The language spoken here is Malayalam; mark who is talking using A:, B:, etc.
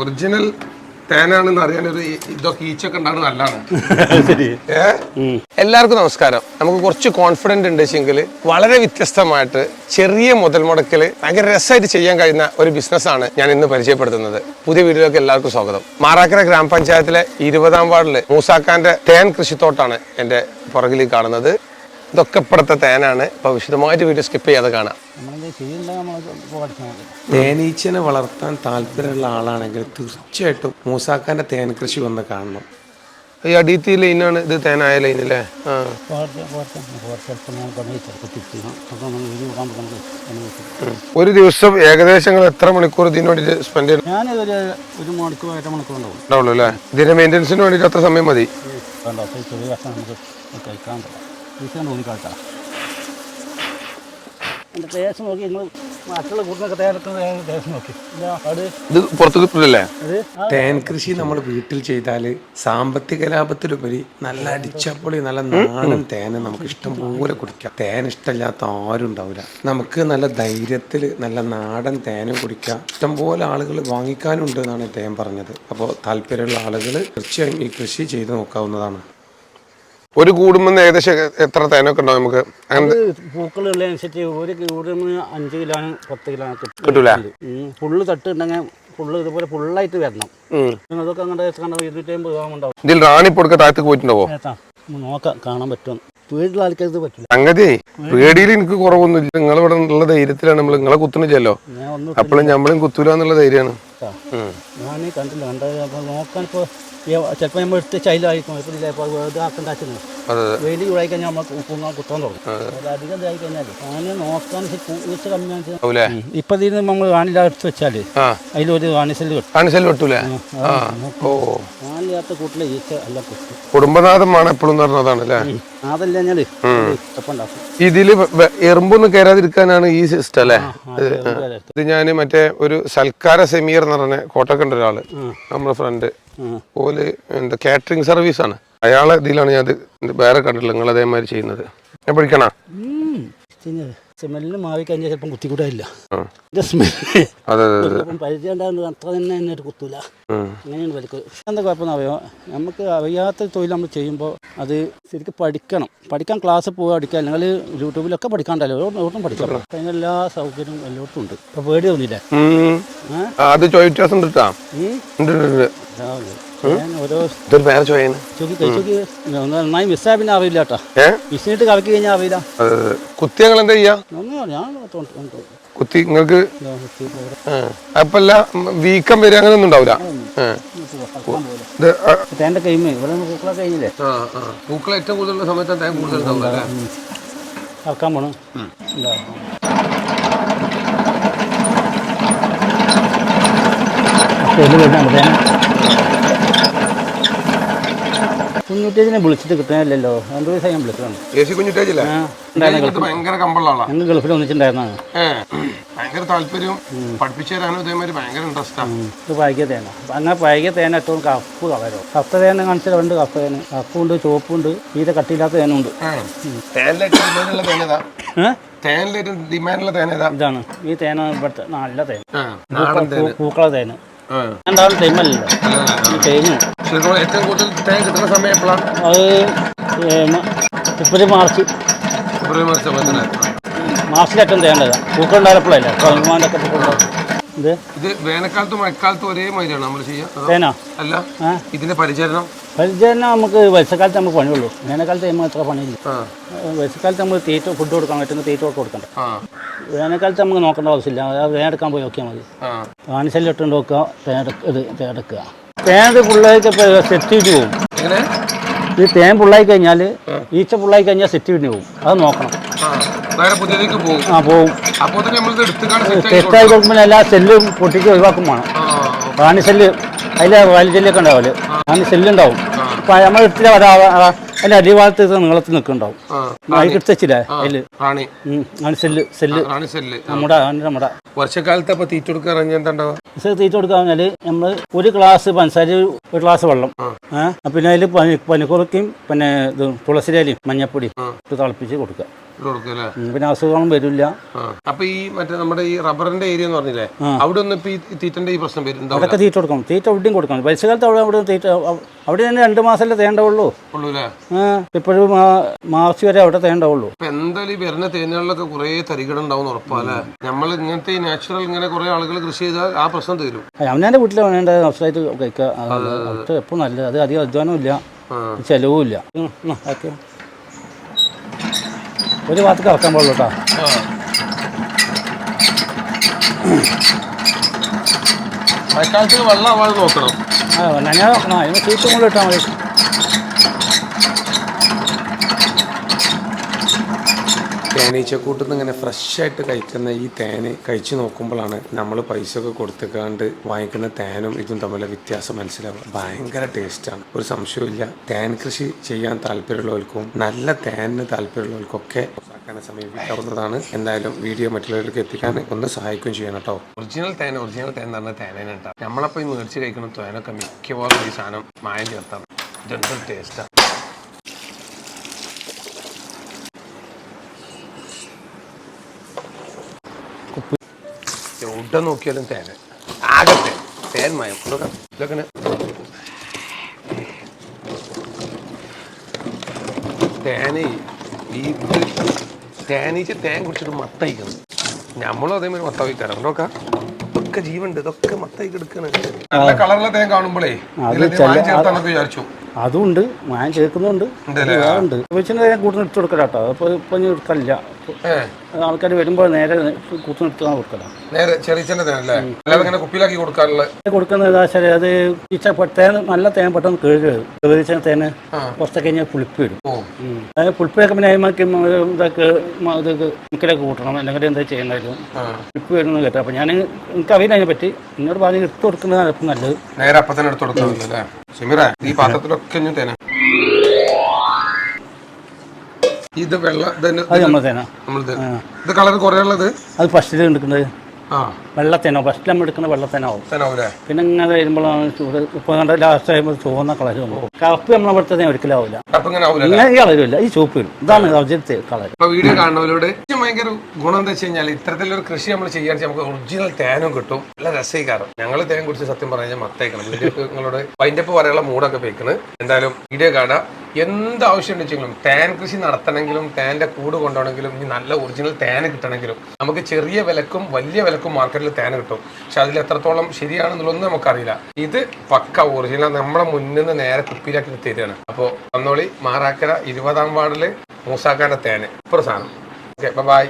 A: ഒറിജിനൽ തേനാണെന്ന് അറിയാനൊരു ഇതൊക്കെ ഈച്ചൊക്കെ ഉണ്ടാകുന്നത് നല്ലതാണ്. എല്ലാവർക്കും നമസ്കാരം. നമുക്ക് കുറച്ച് കോൺഫിഡന്റ് ഉണ്ടെങ്കിൽ വളരെ വ്യത്യസ്തമായിട്ട് ചെറിയ മുതൽ മുടക്കിൽ ഭയങ്കര രസമായിട്ട് ചെയ്യാൻ കഴിയുന്ന ഒരു ബിസിനസ്സാണ് ഞാൻ ഇന്ന് പരിചയപ്പെടുത്തുന്നത്. പുതിയ വീഡിയോയിലേക്ക് എല്ലാവർക്കും സ്വാഗതം. മാറാക്കര ഗ്രാമപഞ്ചായത്തിലെ ഇരുപതാം വാർഡിൽ മൂസാക്കാന്റെ തേൻ കൃഷിത്തോട്ടാണ് എന്റെ പുറകിൽ കാണുന്നത്. ഇതൊക്കെ ഇപ്പോഴത്തെ തേനാണ്. അപ്പൊ വിശദമായിട്ട് വീഡിയോ സ്കിപ്പ് ചെയ്യാതെ കാണാം. തേനീച്ചനെ വളർത്താൻ താല്പര്യമുള്ള ആളാണെങ്കിൽ തീർച്ചയായിട്ടും മൂസാക്കാന്റെ തേൻ കൃഷി വന്ന് കാണണം. ഈ അടീത്തി ലൈനാണ് ഇത് തേനായ
B: ലൈൻ അല്ലേ?
A: ഒരു ദിവസം ഏകദേശം എത്ര മണിക്കൂർ ഇതിന് വേണ്ടിയിട്ട് സ്പെൻഡ് ചെയ്യണം?
B: ഞാൻ ഒരു മണിക്കൂർ അര മണിക്കൂർ ഉണ്ടാവും.
A: ഉണ്ടാവുള്ളൂ അല്ലേ? ഇതിന്റെ മെയിന്റെനൻസിന് വേണ്ടിയിട്ട് അത്ര സമയം മതി.
B: ചെറിയ നമുക്ക് കഴിക്കാൻ പറ്റില്ല. തോന്നി കഴിക്കാം എന്റെ ടേസ്റ്റ് നോക്കി നിങ്ങൾ മറ്റുള്ള കൂട്ടിനൊക്കെ തയ്യാറെടുക്കുന്ന ടേസ്റ്റ് നോക്കി. അത്.
A: ഇത് പുറത്ത് കിട്ടില്ലല്ലേ തേൻ കൃഷി നമ്മൾ വീട്ടിൽ ചെയ്താൽ സാമ്പത്തിക ലാഭത്തിലുപരി നല്ല അടിച്ചപ്പൊളി നല്ല നാടൻ തേന് നമുക്ക് ഇഷ്ടം പോലെ കുടിക്കാം. തേൻ ഇഷ്ടമില്ലാത്ത ആരും ഉണ്ടാവില്ല നമുക്ക് നല്ല ധൈര്യത്തിൽ നല്ല നാടൻ തേനും കുടിക്കാം. ഇഷ്ടം പോലെ ആളുകൾ വാങ്ങിക്കാനുണ്ട് എന്നാണ് തേൻ പറഞ്ഞത്. അപ്പോൾ താല്പര്യമുള്ള ആളുകൾ തീർച്ചയായും ഈ കൃഷി ചെയ്തു നോക്കാവുന്നതാണ്. ഒരു കൂടുമ്പോൾ ഏകദേശം എത്ര തേനൊക്കെ ഉണ്ടാവും നമുക്ക്?
B: പൂക്കളുള്ളതനുസരിച്ച് ഒരു കൂടുമ്പോൾ അഞ്ച് കിലോ പത്ത് കിലോ
A: കിട്ടൂല?
B: ഫുള്ള് തട്ടുണ്ടെങ്കിൽ ഫുള്ള് ഇതുപോലെ ഫുള്ളായിട്ട് വരണം. അതൊക്കെ അങ്ങോട്ട് ഇരുന്നൂറ്റി അമ്പത് രൂപ ഉണ്ടാവും.
A: ഇതിൽ റാണി പൊടുക്ക താഴത്ത് പോയിട്ടുണ്ടാവോ?
B: നോക്കാം കാണാൻ പറ്റും. വീട്ടിലുള്ള ആൾക്കാർക്ക് പറ്റില്ല.
A: സംഗതി പേടിയിൽ എനിക്ക് കുറവൊന്നുമില്ല. നിങ്ങൾ ഇവിടെ ഉള്ള ധൈര്യത്തിലാണ് നമ്മൾ നിങ്ങളെ കുത്തുന്നില്ലല്ലോ അപ്പോഴും നമ്മളും കുത്തൂല എന്നുള്ള ധൈര്യമാണ്.
B: ഇട്ടാ. ഞാൻ കണ്ടില്ല. കണ്ടത് അപ്പോൾ നോക്കാൻ ഇപ്പോൾ ചിലപ്പോൾ നമ്മൾ എടുത്ത് ചൈലായിരിക്കും ഇതാക്കേണ്ട ആവശ്യം
A: അതെ അതെ
B: വെയിൽ ചൂടായി കഴിഞ്ഞാൽ നമ്മൾ കുങ്ങാൻ കുത്താൻ തുടങ്ങും. അധികം ഇതായി കഴിഞ്ഞാൽ ഞാൻ നോക്കാൻ പൂച്ച കമ്മിയാണ് ഇപ്പം ഇതിന് നമ്മൾ വാനില എടുത്ത് വെച്ചാൽ അതിലൊരു വാണിസെല്ല് കിട്ടും.
A: കിട്ടൂലേ?
B: കാണില്ലാത്ത കൂട്ടിലെ ഈച്ച അല്ല കിട്ടും
A: കുടുംബനാഥമാണ് എപ്പോഴും പറഞ്ഞതാണ് അല്ലേ?
B: അതല്ല ഞാൻ ഇപ്പം
A: ഇതിൽ എറുമ്പൊന്നും കയറാതിരിക്കാനാണ് ഈ സിസ്റ്റം അല്ലേ? ഇത് ഞാൻ മറ്റേ ഒരു സൽക്കാര സെമീർ എന്ന് പറഞ്ഞ കോട്ടക്കണ്ട ഒരാൾ നമ്മുടെ ഫ്രണ്ട്
B: പോലെ
A: ഓൽ എന്താ കാറ്ററിംഗ് സർവീസ് ആണ്. അയാളെ ഇതിലാണ് ഞാൻ വേറെ കണ്ടിട്ടില്ല. നിങ്ങൾ അതേമാതിരി ചെയ്യുന്നത്. ഞാൻ പഠിക്കണ
B: സ്മെല്ലിന് മാവി കഴിഞ്ഞാൽ ചിലപ്പം ചിലപ്പം പരിചയം ഉണ്ടാകുന്നത് അത്ര തന്നെ എന്നെ ഒരു കുത്തൂല. അങ്ങനെയാണ് പരിക്ക് എന്താ കുഴപ്പമെന്നറിയോ? നമുക്ക് അറിയാത്ത തൊഴിൽ നമ്മൾ ചെയ്യുമ്പോൾ അത് ശരിക്കും പഠിക്കണം. പഠിക്കാൻ ക്ലാസ് പോവുക പഠിക്കുക. അല്ലെങ്കിൽ യൂട്യൂബിലൊക്കെ പഠിക്കാണ്ടല്ലോ. ഒട്ടും പഠിക്കാം അതിന് എല്ലാ സൗകര്യവും എല്ലായിടത്തും ഉണ്ട്. അപ്പോൾ പേടി തോന്നിയില്ലേ
A: അത് ചോയ വ്യത്യാസം ഇതൊരു ചോയാണ്
B: നന്നായി മിസ്സായ പിന്നെ അറിയില്ല കേട്ടോ മിസ്സിനിട്ട് കറക്കി കഴിഞ്ഞാൽ അറിയില്ല.
A: അതെ അതെ കുത്തി ഞങ്ങൾ എന്താ ചെയ്യാ. കുത്തി നിങ്ങൾക്ക്. വീക്കം അങ്ങനെ ഒന്നും ഉണ്ടാവില്ല
B: കൈമ. ഇവിടെ കഴിഞ്ഞില്ലേ?
A: ആ, ആ. ഏറ്റവും കൂടുതലുള്ള സമയത്ത് കൂടുതൽ
B: പോണു. ഇതിൽ വരുന്നുണ്ട് തേൻ. വിളിച്ചിട്ട് കിട്ടാനില്ലല്ലോ രണ്ടു ദിവസം ഞാൻ വിളിച്ചതാണ് ഉണ്ടായിരുന്നു
A: ഇത് ഭയങ്കര കമ്പുള്ള ആളാ.
B: ഞങ്ങൾ ഗൾഫിൽ ഒന്നിച്ചിട്ടുണ്ടായിരുന്നാണ്
A: ഭയങ്കര താല്പര്യവും പഠിപ്പിച്ചു തരാനും ഇതേമാതിരി ഭയങ്കര ഇൻട്രസ്റ്റാണ്
B: ഇത് പഴകിയ തേന. അങ്ങനെ പഴകിയ തേന ഏറ്റവും കപ്പ് കളരോ കപ്പ തേന കാണിച്ചാൽ ഉണ്ട് കപ്പ തേന. കപ്പുണ്ട് ചുവപ്പുണ്ട് ഈത കട്ടിയില്ലാത്ത തേനുണ്ട്.
A: തേനിലേക്ക് ഡിമാൻഡുള്ള തേന
B: ഇതാണ്. ഈ തേന ഇവിടുത്തെ നല്ല
A: നാടൻ
B: പൂക്കള തേന്. തെയ്മല്ലോ ഈ
A: ഏറ്റവും കൂടുതൽ തേൻ കിട്ടുന്ന സമയം എപ്പോഴാണ്
B: അത് ഫെബ്രുവരി മാർച്ച്.
A: ഫെബ്രുവരി മാർച്ച് സമയത്തിന്
B: മാർച്ചിലേറ്റവും തേണ്ടതാണ് പൂക്കളുണ്ടായപ്പോഴല്ലേ ഒക്കെ പൂക്കൾ ഇത്?
A: ഇത് വേനൽക്കാലത്തും മഴക്കാലത്തും ഒരേ മാതിരിയാണ് നമ്മൾ ചെയ്യുക അല്ല ഇതിന്റെ പരിചരണം?
B: പരിചരണം നമുക്ക് വർഷക്കാലത്ത് നമുക്ക് പണിയുള്ളൂ. വേനൽക്കാലത്ത് നമുക്ക് അത്ര പണിയില്ല. വർഷക്കാലത്ത് നമ്മൾ തീറ്റ ഫുഡ് കൊടുക്കാൻ പറ്റുന്ന തീറ്റ കൊടുക്കണ്ട. വേനൽക്കാലത്ത് നമുക്ക് നോക്കേണ്ട ആവശ്യമില്ല. വേനെടുക്കാൻ പോയി നോക്കിയാൽ മതി.
A: ആ.
B: വാണിശല്യം ഇട്ടുകൊണ്ട് നോക്കുക ഇത് തേടെടുക്കുക തേൻ പിള്ളേർക്ക് സെറ്റ് ചെയ്ത് പോകും ഈ തേൻ പിള്ളായി കഴിഞ്ഞാൽ ഈച്ച പിള്ളായി കഴിഞ്ഞാൽ സെറ്റ് ചെയ്ത് പോകും അത് നോക്കണം.
A: ആ പോകും.
B: കൊടുക്കുമ്പോൾ എല്ലാ സെല്ലും പൊട്ടിച്ച് ഒഴിവാക്കും വേണം. റാണി സെല്ല് അതിലെ വാലി സെല്ലൊക്കെ ഉണ്ടാവില്ല? റാണി സെല്ലുണ്ടാവും അപ്പം നമ്മൾ എടുത്തില്ല അതിന്റെ അടിവാളത്ത് നീളത്തിൽ നിൽക്കുന്നുണ്ടാവും. വെച്ചില്ലേ? അതിൽ
A: റാണി
B: സെല്ല് സെല്ല് നമ്മുടെ നമ്മുടെ.
A: വർഷക്കാലത്ത് അപ്പൊ തീറ്റ എന്താ
B: തീറ്റ നമ്മൾ ഒരു ഗ്ലാസ് പഞ്ചസാര ഒരു ഗ്ലാസ് വെള്ളം. പിന്നെ അതിൽ പനി പനിക്കുറക്കും പിന്നെ ഇത് തുളസിരയിലയും മഞ്ഞപ്പൊടിയും ഇട്ട് തിളപ്പിച്ച് കൊടുക്കുക. പിന്നെ അസുഖങ്ങളും വരില്ല.
A: അപ്പൊ ഈ മറ്റേ നമ്മുടെ ഈ റബ്ബറിന്റെ ഏരിയ എന്ന് പറഞ്ഞില്ലേ അവിടെ ഒന്നും ഇപ്പൊ ഈ തീറ്റന്റെ ഈ പ്രശ്നം വരും
B: അവിടെ തീറ്റ കൊടുക്കണം. തീറ്റ ഉടിയും കൊടുക്കണം. പരിസരത്ത് അവിടെ അവിടെ തീറ്റ അവിടെ തന്നെ രണ്ട് മാസമല്ലേ തേണ്ടവുള്ളൂ. ഇപ്പോഴും മാർച്ച് വരെ അവിടെ തേണ്ടവുള്ളൂ.
A: എന്തായാലും ഈ വരുന്ന തേനുകളിലൊക്കെ കുറെ തരികട ഉണ്ടാവും ഉറപ്പല്ലേ നമ്മൾ ഇങ്ങനത്തെ ഈ നാച്ചുറൽ ഇങ്ങനെ കുറെ ആളുകൾ കൃഷി ചെയ്താൽ ആ പ്രശ്നം തീരും.
B: അവനെ വീട്ടിൽ വേണ്ട അവസരമായിട്ട് കഴിക്കുക. എപ്പോ എപ്പോൾ നല്ലത്. അത് അധികം അധ്വാനവും ഇല്ല. ചെലവും ഇല്ല. ഓക്കെ. ഒരു ഭാഗത്തേക്ക് വെക്കാൻ പാടുള്ളൂ കേട്ടോ.
A: മഴക്കാലത്ത് വെള്ളം നോക്കണം.
B: ആ നനയാതെ നോക്കണം. അതിന് ചീറ്റും കൂടെ ഇട്ടാൽ മതി.
A: തേനീച്ചക്കൂട്ടിൽ നിന്ന് ഇങ്ങനെ ഫ്രഷ് ആയിട്ട് കഴിക്കുന്ന ഈ തേന് കഴിച്ചു നോക്കുമ്പോഴാണ് നമ്മൾ പൈസ ഒക്കെ കൊടുത്തുകാണ്ട് വാങ്ങിക്കുന്ന തേനും ഇതും തമ്മിലെ വ്യത്യാസം മനസ്സിലാവുക. ഭയങ്കര ടേസ്റ്റാണ്. ഒരു സംശയമില്ല തേൻ കൃഷി ചെയ്യാൻ താല്പര്യമുള്ളവർക്കും നല്ല തേനിന് താല്പര്യമുള്ളവർക്കൊക്കെ ആക്കാനെ സമീപിക്കാവുന്നതാണ് എന്തായാലും വീഡിയോ മറ്റുള്ളവർക്ക് എത്തിക്കാൻ ഒന്ന് സഹായിക്കുകയും ചെയ്യണം കേട്ടോ. ഒറിജിനൽ തേൻ ഒറിജിനൽ തേൻ എന്ന് പറഞ്ഞ തേനേനെ കേട്ടോ നമ്മളപ്പോൾ ഈ മേടിച്ച് കഴിക്കുന്ന തേനൊക്കെ മിക്കവാറും ഈ സാധനം മായം ചേർത്താണ്. ഇതെന്തൊരു ടേസ്റ്റാണ് എവിടെ നോക്കിയാലും തേന ആകെ തേൻ മയം ഇതൊക്കെ ഇതൊക്കെ തേന ഈ തേനീച്ച തേൻ കുടിച്ചിട്ട് മത്തയിക്കണം. നമ്മളും അതേമാതിരി മത്ത വയ്ക്കാറ് നോക്കാം ഇതൊക്കെ ജീവനുണ്ട്. ഇതൊക്കെ മത്തായി കിടക്കണ് നല്ല കളറുള്ള തേൻ കാണുമ്പോഴേ ചേർത്താന്നൊക്കെ വിചാരിച്ചു.
B: അതുണ്ട്. മായം ചേർക്കുന്നുണ്ട്? ഉണ്ട് കൂട്ടിന് എടുത്ത് കൊടുക്കല കേട്ടോ അപ്പോൾ ഇപ്പം ഞാൻ
A: എടുക്കല്ല
B: ആൾക്കാർ വരുമ്പോൾ നേരെ
A: അല്ലാതെ ഇങ്ങനെ കുപ്പിയിലാക്കി കൊടുക്കാറുള്ള
B: കൊടുക്കുന്നത് എന്താ വെച്ചാൽ അത് ഈച്ച തേൻ നല്ല തേൻ പെട്ടെന്ന് കഴുകരുത്. കേറിച്ച തേന്
A: കുറച്ചൊക്കെ
B: കുറച്ച് കഴിഞ്ഞാൽ പുളിപ്പ് വരും. അതായത് പുളിപ്പ് പുളിപ്പൊക്കെ പിന്നെ അതിമാക്കി ഇതൊക്കെ ഇത് മിക്കലൊക്കെ കൂട്ടണം. അല്ലെങ്കിൽ എന്താ ചെയ്യേണ്ടത്?
A: ആ.
B: പുളിപ്പ് വരുന്നത് കേട്ടോ. അപ്പോൾ ഞാൻ എനിക്ക് അറിയില്ല അതിനെ പറ്റി. എന്നോട് പറഞ്ഞ് എടുത്തു കൊടുക്കുന്നതാണ് ഇപ്പം നല്ലത്.
A: നേരെ അപ്പൊ തന്നെ എടുത്തു കൊടുക്കുന്നത് ഈ പാത്രത്തിലൊക്കെ ഞാൻ തേന ഇത് വെള്ള
B: അത് നമ്മൾ തേന.
A: നമ്മളിത് ഇത് കളർ കുറേ ഉള്ളത്
B: അത് ഫസ്റ്റിൽ എടുക്കുന്നത്
A: ആ.
B: വെള്ളത്തേനോ ഫസ്റ്റ് നമ്മൾ എടുക്കുന്ന വെള്ളത്തേനാവും പിന്നെ ഇങ്ങനെ വരുമ്പോഴാണ് ചൂട്. ഇപ്പൊ കണ്ട ലാസ്റ്റ് ആകുമ്പോൾ ചുവന്ന കളർ വന്നു. കറുപ്പ് നമ്മളെ അവിടുത്തെ
A: ഒരിക്കലാവില്ല ഇങ്ങനെ
B: ഈ കളറില്ല ഈ ചുവപ്പ് വരും. ഇതാണ് ഒറിജിനത്തെ കളർ
A: വീഡിയോ കാണുന്നവരോട് ഭയങ്കര ഗുണം എന്താ വെച്ച് കഴിഞ്ഞാൽ ഇത്തരത്തിലൊരു കൃഷി നമ്മൾ ചെയ്യാൻ നമുക്ക് ഒറിജിനൽ തേനും കിട്ടും. നല്ല രസീകാരം ഞങ്ങൾ തേൻ കുറിച്ച് സത്യം പറഞ്ഞാൽ മത്തേക്കണം. വീഡിയോ നിങ്ങളോട് വൈൻഡപ്പ് പറയാനുള്ള മൂടൊക്കെ വെക്കണ്. എന്തായാലും വീഡിയോ കാണാം. എന്ത് ആവശ്യം വെച്ചെങ്കിലും തേൻ കൃഷി നടത്തണമെങ്കിലും തേന്റെ കൂട് കൊണ്ടുപോകണമെങ്കിലും ഇനി നല്ല ഒറിജിനൽ തേൻ കിട്ടണമെങ്കിലും നമുക്ക് ചെറിയ വിലക്കും വലിയ വിലക്കും മാർക്കറ്റിൽ തേൻ കിട്ടും. പക്ഷെ അതിൽ എത്രത്തോളം ശരിയാണെന്നുള്ളതൊന്നും നമുക്കറിയില്ല. ഇത് പക്ക ഒറിജിനൽ നമ്മളെ മുന്നിൽ നിന്ന് നേരെ കുപ്പിയിലാക്കി തരികയാണ്. അപ്പോൾ വന്നോളി മാറാക്കര ഇരുപതാം വാർഡിൽ മൂസാക്കാന്റെ തേൻ. ഇപ്പുറ സാധനം. Okay bye